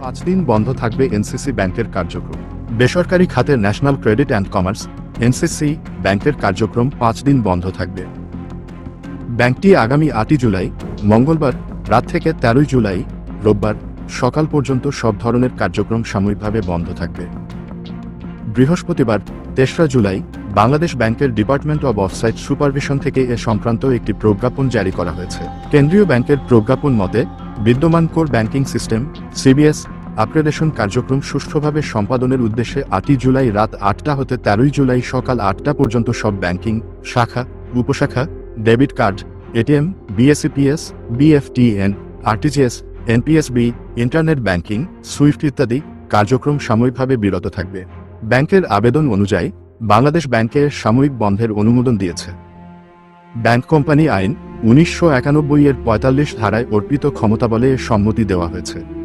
পাঁচ দিন বন্ধ থাকবে এনসিসি ব্যাংকের কার্যক্রম। বেসরকারি খাতের National Credit and Commerce, NCC ব্যাংকের কার্যক্রম পাঁচ দিন বন্ধ থাকবে। ব্যাংকটি আগামী আটই জুলাই, মঙ্গলবার, রাত থেকে তেরোই জুলাই, রোববার সকাল পর্যন্ত সব ধরনের কার্যক্রম সাময়িকভাবে বন্ধ থাকবে। বৃহস্পতিবার, তেসরা জুলাই, বাংলাদেশ ব্যাংকের ডিপার্টমেন্ট অব অফসাইট সুপারভিশন থেকে এ সংক্রান্ত একটি প্রজ্ঞাপন জারি করা হয়েছে। কেন্দ্রীয় ব্যাংকের প্রজ্ঞাপন মতে বিদ্যমান core banking system, CBS, upgradation কার্যক্রম সুষ্ঠুভাবে সম্পাদনের উদ্দেশ্যে আটই জুলাই রাত আটটা হতে তেরোই জুলাই সকাল আটটা পর্যন্ত সব ব্যাংকিং শাখা, উপশাখা, debit card, ATM BACPS BEFTN, RTGS, NPSB, internet banking, SWIFT ইত্যাদি কার্যক্রম সাময়িকভাবে বিরত থাকবে। ব্যাংকের আবেদন অনুযায়ী বাংলাদেশ ব্যাংকের সাময়িক বন্ধের অনুমোদন দিয়েছে। ব্যাংক কোম্পানি আইন উনিশশো একানব্বই এর পঁয়তাল্লিশ ধারায় অর্পিত ক্ষমতাবলে সম্মতি দেওয়া হয়েছে।